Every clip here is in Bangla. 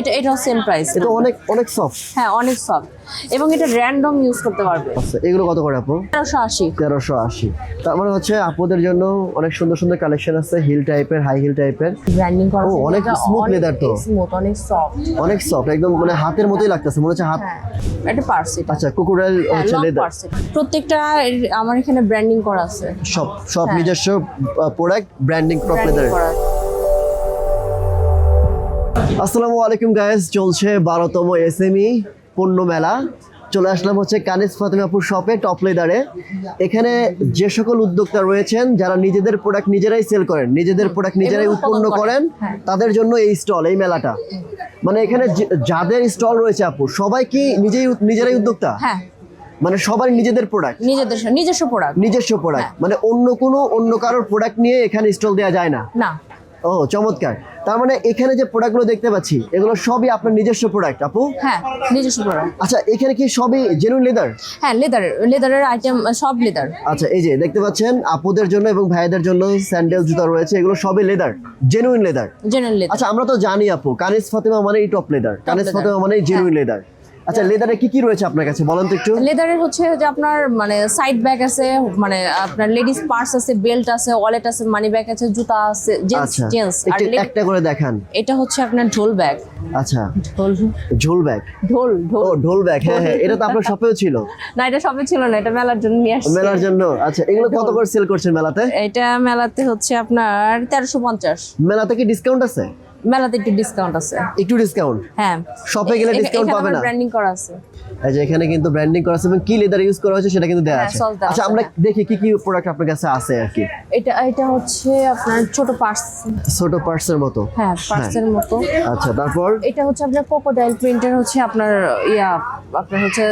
এটা এটাও সেম প্রাইস এটা অনেক অনেক সফট হ্যাঁ অনেক সফট এবং এটা র্যান্ডম ইউজ করতে পারবে। আচ্ছা এগুলো কত করে আপু? তেরোশো আশি। তেরোশো আশি। তার মানে হচ্ছে আপুদের জন্য অনেক সুন্দর সুন্দর কালেকশন আছে হিল টাইপের হাই হিল টাইপের ব্র্যান্ডিং করা ও, অনেক স্মুথ লেদার তো। স্মুথ অনেক সফট অনেক সফট একদম মানে হাতের মতোই লাগতেছে মনে হচ্ছে হাত হ্যাঁ। এটা পার্স আচ্ছা কুকুরেল হচ্ছে লেদার প্রত্যেকটা আমার এখানে ব্র্যান্ডিং করা আছে। সব সব হ্যাঁ। নিজস্ব প্রোডাক্ট ব্র্যান্ডিং ক্রপ লেদার করা আছে। আসসালামু আলাইকুম গায়েস চলছে বারোতম এসএমই পণ্য মেলা চলে আসলাম হচ্ছে কানিস ফাতেমাপুর শপে টপ লেদারে এখানে যে সকল উদ্যোক্তা রয়েছেন যারা নিজেদের প্রোডাক্ট নিজেরাই সেল করেন নিজেদের প্রোডাক্ট নিজেরাই উৎপন্ন করেন হ্যাঁ। তাদের জন্য এই স্টল এই মেলাটা। মানে এখানে যাদের স্টল রয়েছে আপু সবাই কি নিজেই নিজেরাই উদ্যোক্তা? হ্যাঁ। মানে সবাই নিজেদের প্রোডাক্ট নিজেদের নিজস্ব প্রোডাক্ট নিজস্ব প্রোডাক্ট হ্যাঁ। মানে অন্য কোনো অন্য কারোর প্রোডাক্ট নিয়ে এখানে স্টল দেওয়া যায় না? না। ও চমৎকার। তার মানে এখানে যে প্রোডাক্টগুলো দেখতে পাচ্ছি এগুলো সবই আপনার নিজস্ব প্রোডাক্ট আপু? হ্যাঁ নিজস্ব প্রোডাক্ট আচ্ছা এখানে কি সবই জেনুইন লেদার হ্যাঁ লেদার লেদারের আইটেম সব লেদার আচ্ছা এই যে দেখতে পাচ্ছেন আপুদের জন্য এবং ভাইদের জন্য স্যান্ডেল জুতা রয়েছে এগুলো সবই leather genuine leather general leather আচ্ছা আমরা তো জানি আপু কানিস ফাতেমা মানেই টপ লেদার কানিস। ফাতেমা মানেই জেনুইন লেদার আচ্ছা লেদারে কি কি রয়েছে আপনার কাছে? বলেন তো একটু। লেদারের হচ্ছে যে আপনার মানে সাইড ব্যাগ আছে মানে আপনার লেডিস পার্স আছে বেল্ট আছে ওয়ালেট আছে মানি ব্যাগ আছে জুতা আছে জেন্টস আচ্ছা। জেন্টস আর একটা করে দেখান। এটা হচ্ছে আপনার ঢোল ব্যাগ আচ্ছা। ঢোল। ঝোল ব্যাগ ঢোল ঢোল। ঢোল ব্যাগ হ্যাঁ হ্যাঁ এটা তো আপনার শপেও ছিল। না এটা সবে ছিল না এটা মেলার জন্য নিয়ে আসছি। মেলার জন্য? আচ্ছা এগুলো কত করে সেল করছেন মেলাতে? এটা মেলাতে হচ্ছে আপনার তেরোশো পঞ্চাশ। মেলাতে কি ডিসকাউন্ট আছে? মেলাতে একটু ডিসকাউন্ট আছে। একটু ডিসকাউন্ট হ্যাঁ। শপে গেলে ডিসকাউন্ট পাবে না? ব্র্যান্ডিং করা আছে। এই যে এখানে কিন্তু ব্র্যান্ডিং করা আছে এবং কি লেদার ইউজ করা হয়েছে সেটা কিন্তু দেওয়া হ্যাঁ, আছে। আচ্ছা আমরা হ্যাঁ। দেখি কি কি প্রোডাক্ট আপনার কাছে আছে আর কি। এটা এটা হচ্ছে আপনার ছোট পার্স ছোট পার্টসের মতো। হ্যাঁ পার্সের মতো। আচ্ছা তারপর? এটা হচ্ছে আপনার কোকোডাইল প্রিন্টার হচ্ছে আপনার ইয়া আপনার হচ্ছে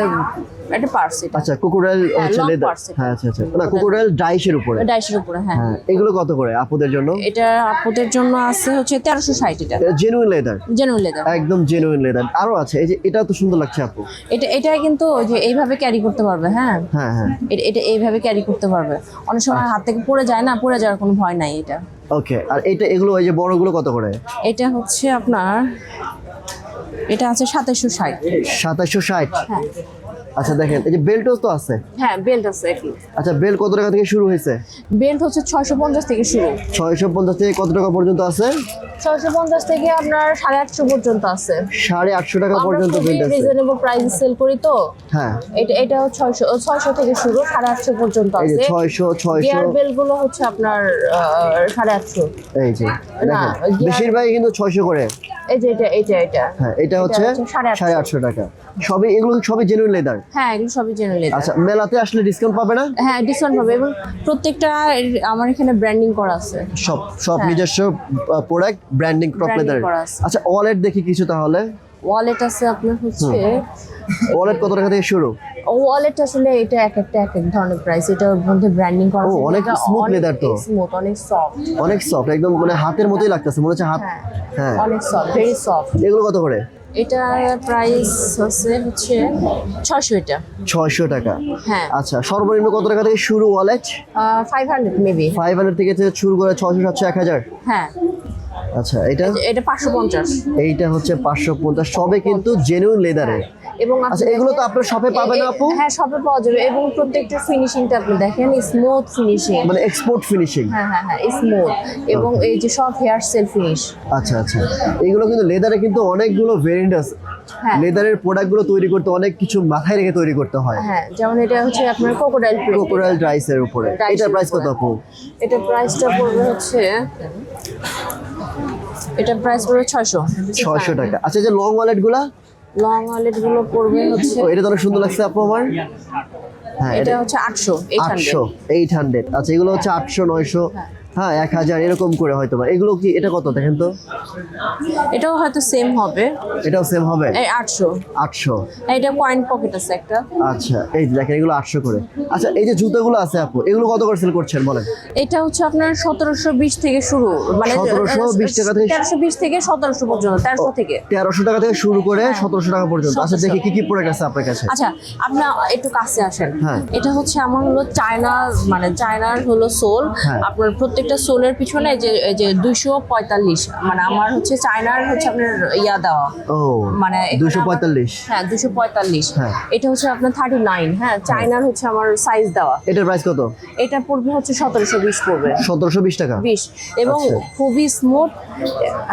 একটা পার্স আচ্ছা কুকুরেল হচ্ছে লেদার এটা। হ্যাঁ আচ্ছা আচ্ছা। না কুকুরেল ডাইসের উপরে। ডাইশের উপরে হ্যাঁ। হ্যাঁ এগুলো কত করে আপুদের জন্য? এটা আপুদের জন্য আছে হচ্ছে তেরোশো ষাট এটা। জেনুইন লেদার জেনুইন লেদার একদম জেনুইন লেদার আরও আছে এই যে এটা তো সুন্দর লাগছে আপু। এটা এটা কিন্তু ওই যে এইভাবে ক্যারি করতে পারবে হ্যাঁ? হ্যাঁ হ্যাঁ। এটা এটা এইভাবে ক্যারি করতে পারবে। অনেক সময় হাত থেকে পড়ে যায় না পড়ে যাওয়ার কোনো ভয় নাই এটা। ওকে আর এটা এগুলো ওই যে বড়গুলো কত করে? এটা হচ্ছে আপনার এটা আছে সাতাশশো ষাট। সাতাশশো ষাট। হ্যাঁ। আচ্ছা দেখেন এই যে বেল্টও তো আছে। হ্যাঁ বেল্ট আছে একই আচ্ছা বেল্ট কত টাকা থেকে শুরু হয়েছে? বেল্ট হচ্ছে ছয়শো পঞ্চাশ থেকে শুরু। ছয়শো পঞ্চাশ থেকে কত টাকা পর্যন্ত আছে? ছয়শো পঞ্চাশ থেকে আপনার সাড়ে আটশো পর্যন্ত আছে। সাড়ে আটশো টাকা পর্যন্ত বেল্ট আছে। রিজনেবল প্রাইসে সেল করি তো। হ্যাঁ। এটা এটা ছয়শো ছয়শো থেকে শুরু সাড়ে আটশো পর্যন্ত এই যে আছে। ছয়শো ছয়শো। গিয়ার বেলগুলো হচ্ছে আপনার আহ, সাড়ে আটশো। এই যে না, দেখেন বেশিরভাগই কিন্তু ছয়শো করে। এই যে এটা এটা এটা। হ্যাঁ এটা হচ্ছে টাকা। সবই এগুলো সবই জেনুইন লেদার হ্যাঁ এগুলো সবই জেনুইন আচ্ছা মেলাতে আসলে ডিসকাউন্ট পাবে না? হ্যাঁ ডিসকাউন্ট পাবে এবং প্রত্যেকটা আমার এখানে ব্র্যান্ডিং করা আছে। সব সব হ্যাঁ। নিজস্ব প্রোডাক্ট ব্র্যান্ডিং লেদার আচ্ছা ওয়ালেট দেখি কিছু তাহলে। ওয়ালেট আছে আপনার হচ্ছে ওয়ালেট কত টাকা থেকে শুরু? ওয়ালেট আসলে এটা এক একটা এক এক ধরনের প্রাইস এটার মধ্যে ব্র্যান্ডিং করা ও, আছে। অনেক স্মুথ লেদার তো। স্মুথ অনেক সফট অনেক সফট একদম মানে হাতের মতোই লাগতেছে মনে হচ্ছে হাত হ্যাঁ হ্যাঁ। অনেক সফট ভেরি সফট এগুলো কত করে? এটা প্রাইস হচ্ছে ছয়শো এটা। ছয়শো টাকা। হ্যাঁ। আচ্ছা সর্বনিম্ন কত টাকা থেকে শুরু wallet five hundred maybe five hundred থেকে থেকে শুরু করে ছয়শো সাতশো এক হাজার? হ্যাঁ। আচ্ছা এটা? এটা পাঁচশো পঞ্চাশ। এইটা হচ্ছে পাঁচশো পঞ্চাশ সবে কিন্তু জেনুইন লেদারে এবং আচ্ছা এগুলো তো আপনার শপে পাবেন আপু? হ্যাঁ শপে পাওয়া যাবে এবং প্রত্যেকটা ফিনিশিংটা আপনি দেখেন স্মুথ ফিনিশিং মানে এক্সপোর্ট ফিনিশিং হ্যাঁ হ্যাঁ হ্যাঁ স্মুথ এবং এই যে সব হেয়ার সেল ফিনিশ আচ্ছা আচ্ছা। এগুলো কিন্তু লেদারে কিন্তু অনেকগুলো ভেরিয়েন্ট আছে। হ্যাঁ। লেদারের প্রোডাক্টগুলো তৈরি করতে অনেক কিছু মাথায় রেখে তৈরি করতে হয়। হ্যাঁ যেমন এটা হচ্ছে আপনার ক্রোকোডাইল প্রিন্ট ক্রোকোডাইল ড্রাইসের উপরে। এর প্রাইস কত আপু? এটা প্রাইসটা পড়বে হচ্ছে এটা প্রাইস পড়বে ছয়শো। ছয়শো টাকা। আচ্ছা যে লং ওয়ালেটগুলা? লং ওয়ালেটগুলো পড়বে হচ্ছে ও এটা তো অনেক সুন্দর লাগছে আপু আমার। হ্যাঁ এটা হচ্ছে আটশো এইট আটশো এইট হান্ড্রেড আচ্ছা এগুলো হচ্ছে আটশো নয়শো। হ্যাঁ। হ্যাঁ এক হাজার এরকম করে হয়তো বা। এগুলো কি এটা কত দেখেন তো? এটাও হয়তো সেম হবে। এটাও সেম হবে? এই আটশো। আটশো। এটা কয়েন পকেট আছে একটা। আচ্ছা এই যে দেখেন এগুলো আটশো করে। আচ্ছা এই যে জুতোগুলো আছে আপু এগুলো কত করে সেল করছেন বলেন? এটা হচ্ছে আপনার সতেরোশো বিশ থেকে শুরু মানে 1720 টাকা থেকে- তেরোশো বিশ থেকে সতেরোশো পর্যন্ত তেরোশো থেকে। তেরোশো টাকা থেকে শুরু করে সতেরোশো টাকা পর্যন্ত। আচ্ছা দেখি কি কি প্রোডাক্ট আছে আপনার কাছে? আচ্ছা আপনি একটু কাছে আসেন। হ্যাঁ। এটা হচ্ছে আমার হলো চায়না মানে চায়নার হলো সোল হ্যাঁ। আপনার প্রত্যেক প্রত্যেকটা সোলের পিছনে যে এই যে দুইশো পঁয়তাল্লিশ মানে আমার হচ্ছে চায়নার হচ্ছে আপনার ইয়া দেওয়া। ও মানে দুশো পঁয়তাল্লিশ। হ্যাঁ দুশো পঁয়তাল্লিশ। হ্যাঁ। এটা হচ্ছে আপনার থার্টি নাইন হ্যাঁ। চায়নার হচ্ছে আমার সাইজ দেওয়া। এটার প্রাইস কত? এটা পড়বে হচ্ছে সতেরোশো বিশ পড়বে। সতেরোশো বিশ টাকা। বিশ। এবং আচ্ছা। খুবই স্মুথ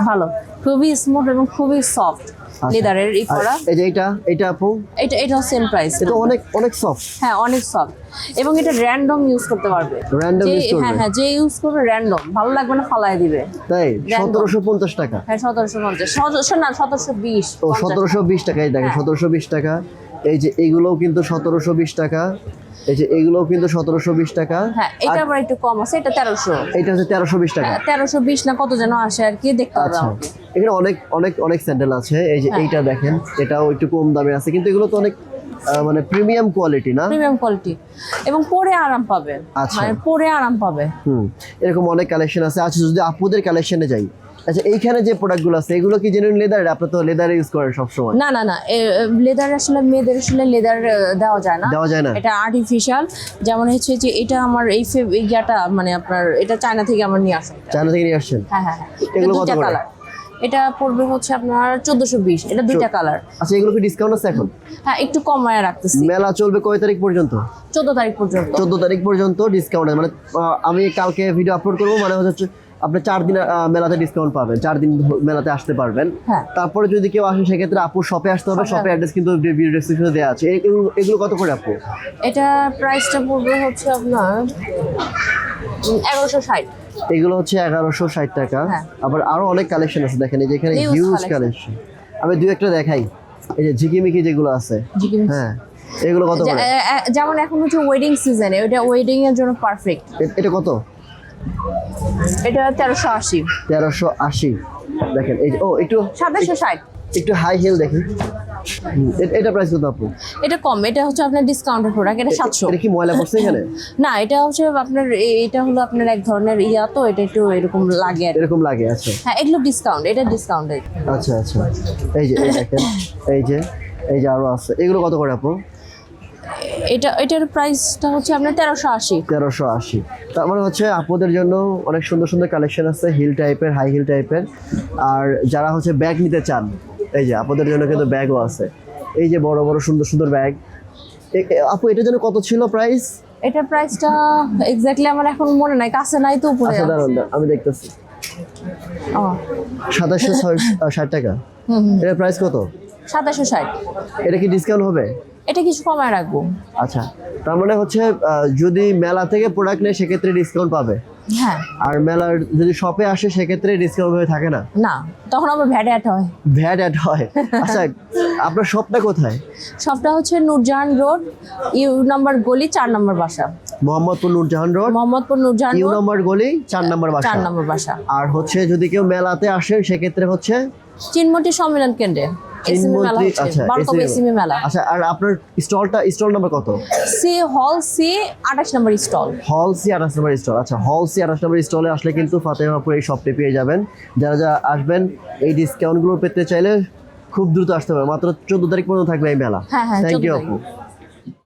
ভালো খুবই স্মুথ এবং খুবই সফট। লেদারের ই করা। এই যে এটা এটা আপু? এটা এটাও সেম প্রাইস এটা অনেক অনেক সফট হ্যাঁ অনেক সফট এবং এটা র্যান্ডম ইউজ করতে পারবে। যে- use করবে? হ্যাঁ হ্যাঁ যে ইউজ করবে র্যান্ডম ভালো লাগবে না ফালাই দিবে। তাই? Random। সতেরোশো পঞ্চাশ টাকা। হ্যাঁ সতেরোশো পঞ্চাশ। সতেরোশো না সতেরোশো বিশ ও সতেরোশো বিশ টাকা এই দেখেন হ্যাঁ। সতেরোশো বিশ টাকা। এই যে এইগুলোও কিন্তু সতেরোশো বিশ টাকা। এই যে এগুলো কিন্তু সতেরোশো বিশ টাকা। হ্যাঁ এটা আবার একটু কম আছে এটা তেরোশো। এটা হচ্ছে তেরোশো বিশ টাকা। তেরোশো বিশ না কত যেন আসে আর কি দেখতে হবে আচ্ছা। এখানে অনেক অনেক অনেক স্যান্ডেল আছে। এই যে হ্যাঁ। এইটা দেখেন এটাও একটু কম দামে আছে। কিন্তু এগুলো তো অনেক মানে প্রিমিয়াম কোয়ালিটি না? Premium quality. এবং পরে আরাম পাবে। আচ্ছা। মানে পরে আরাম পাবে। হুম এরকম অনেক কালেকশন আছে। আচ্ছা যদি আপুদের কালেকশনে যাই আচ্ছা এইখানে যে প্রোডাক্টগুলো আছে এগুলো কি জেনুইন লেদার আপনি তো লেদার ইউজ করেন সবসময়। না না না লেদার আসলে মেয়েদের আসলে লেদার দেওয়া যায় না। দেওয়া যায় না। এটা আর্টিফিশিয়াল যেমন হচ্ছে যে এটা আমার এই ইয়াটা মানে আপনার এটা চায়না থেকে আমার নিয়ে আসা। চায়না থেকে নিয়ে আসছেন? হ্যাঁ হ্যাঁ হ্যাঁ। এগুলো কত করে? এটা পড়বে হচ্ছে আপনার চোদ্দশো বিশ। এটা দুইটা কালার আচ্ছা এগুলো কি ডিসকাউন্ট আছে এখন? হ্যাঁ একটু কম কমায় রাখতেছি। মেলা চলবে কয় তারিখ পর্যন্ত? চোদ্দ তারিখ পর্যন্ত। চোদ্দ তারিখ পর্যন্ত ডিসকাউন্ট মানে আমি কালকে ভিডিও আপলোড করব মানে হচ্ছে আপনি চার দিন মেলাতে ডিসকাউন্ট পাবেন। চার দিন মেলাতে আসতে পারবেন। হ্যাঁ। তারপরে যদি কেউ আসে সেক্ষেত্রে আপুর শপে আসতে হবে। এ শপের অ্যাড্রেস কিন্তু ভিডিও ডেসক্রিপশনে দেওয়া আছে। এগুলো এগুলো কত করে আপু? এটা প্রাইসটা পড়বে হচ্ছে আপনার এগারোশো ষাট। এগুলো হচ্ছে এগারোশো ষাট টাকা। হ্যাঁ। আবার আরও অনেক কালেকশন আছে দেখেন এই যে এখানে হিউজ কালেকশন আমি দুই একটা দেখাই। এই যে ঝিকিমিকি যেগুলো আছে। হ্যাঁ এগুলো কত যেমন এখন হচ্ছে ওয়েডিং সিজনে ওটা ওয়েডিং এর জন্য পারফেক্ট এটা কত? এটা তেরোশো আশি। তেরোশো আশি। দেখেন এই যে ও একটু সাতাশশো ষাট। একটু হাই হিল দেখি। এটা প্রাইস কত আপু? এটা কম এটা হচ্ছে আপনার ডিসকাউন্টের প্রোডাক্ট এটা সাতশো। এটা কি ময়লা পড়ছে এখানে? না এটা হচ্ছে আপনার এটা হলো আপনার এক ধরনের ইয়া তো এটা একটু এরকম লাগে এরকম লাগে আচ্ছা। হ্যাঁ এগুলো ডিসকাউন্ট এটা ডিসকাউন্টেড আচ্ছা আচ্ছা। এই যে এই দেখেন এই যে এই যে আরও আছে। এগুলো কত করে আপু? এটা এটার প্রাইসটা হচ্ছে আপনার তেরোশো আশি। তেরোশো আশি। তার মানে হচ্ছে আপুদের জন্য অনেক সুন্দর সুন্দর কালেকশন আছে হিল টাইপের হাই হিল টাইপের আর যারা হচ্ছে ব্যাগ নিতে চান এই যে আপুদের জন্য কিন্তু ব্যাগও আছে। এই যে বড় বড় সুন্দর সুন্দর ব্যাগ আপু এটার জন্য কত ছিল প্রাইস এটার প্রাইসটা এক্স্যাক্টলি আমার এখন মনে নাই কাছে নাই তো উপরে আচ্ছা দাঁড়ান আমি দেখতেছি। সাতাশশো ষাট টাকা। এটার প্রাইস কত? সাতাশশো ষাট। এটা কি ডিসকাউন্ট হবে? এটা কিছু কমায় রাখব। আচ্ছা তার মানে হচ্ছে যদি মেলা থেকে প্রোডাক্ট নেয় সেক্ষেত্রে ডিসকাউন্ট পাবে। হ্যাঁ। আর মেলার যদি শপে আসে সেক্ষেত্রে ডিসকাউন্ট হয়ে থাকে না? না তখন আবার ভ্যাট অ্যাড হয়। ভ্যাট অ্যাড হয়। আচ্ছা আপনার শপটা কোথায়? সবটা হচ্ছে নূরজাহান রোড ইউ নাম্বার গলি চার নম্বর বাসা। মোহাম্মদপুর নূরজাহান রোড মোহাম্মদপুর নূরজাহান ইউ নম্বর গলি চার নম্বর বাসা। চার নম্বর বাসা। আর হচ্ছে যদি কেউ মেলাতে আসেন সেক্ষেত্রে হচ্ছে? চিনমটি সম্মেলন কেন্দ্রে। আচ্ছা মেলা। আচ্ছা আর আপনার স্টলটা স্টল নাম্বার কত? সি হল সি আঠাশ নম্বর স্টল। হল সি আঠাশ নম্বর স্টল আচ্ছা হল সি আঠাশ নম্বর স্টলে আসলে কিন্তু ফাতেমাপুর এই শপটি পেয়ে যাবেন। যারা যারা আসবেন এই ডিসকাউন্টগুলো পেতে চাইলে খুব দ্রুত আসতে হবে মাত্র চোদ্দ তারিখ পর্যন্ত থাকবে এই মেলা। হ্যাঁ, হ্যাঁ, থ্যাংক ইউ আপু।